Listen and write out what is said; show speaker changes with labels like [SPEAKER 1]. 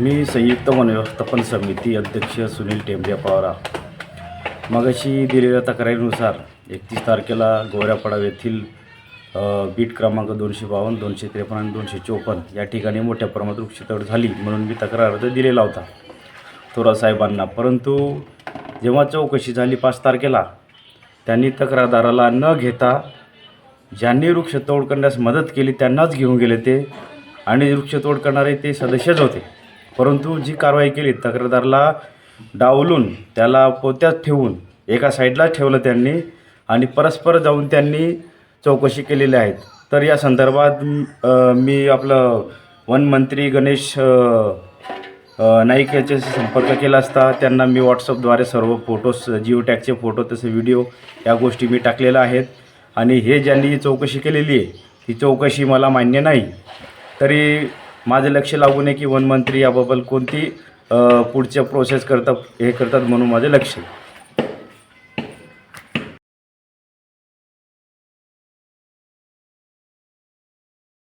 [SPEAKER 1] मी संयुक्त वन व्यवस्थापन समिती अध्यक्ष सुनील टेंबे पवारा. मगाशी दिलेल्या तक्रारीनुसार एकतीस तारखेला गोऱ्यापाडा येथील बीट क्रमांक दोनशे बावन्न दोनशे त्रेपन्न आणि दोनशे चोपन्न या ठिकाणी मोठ्या प्रमाणात वृक्षतोड झाली म्हणून मी तक्रार अर्ज दिलेला होता. थोरात साहेबांना. परंतु जेव्हा चौकशी झाली पाच तारखेला त्यांनी तक्रारदाराला न घेता ज्यांनी वृक्षतोड करण्यास मदत केली त्यांनाच घेऊन गेले ते आणि वृक्षतोड करणारे ते सदस्यच होते. परंतु जी कारवाई केली तक्रारदारला डावलून त्याला पोत्यात ठेवून एका साईडला ठेवलं त्यांनी आणि परस्पर जाऊन त्यांनी चौकशी केलेली आहेत तर या संदर्भात मी आपलं वनमंत्री गणेश नाईक याच्याशी संपर्क केला असता. त्यांना मी व्हॉट्सअपद्वारे सर्व फोटोज जिओ टॅगचे फोटो तसे व्हिडिओ या गोष्टी मी टाकलेल्या आहेत. आणि हे ज्यांनी चौकशी केलेली आहे ती चौकशी मला मान्य नाही. तरी माझं लक्ष लागू नये की वनमंत्री याबाबत कोणती पुढच्या प्रोसेस करतात हे करतात म्हणून माझं लक्ष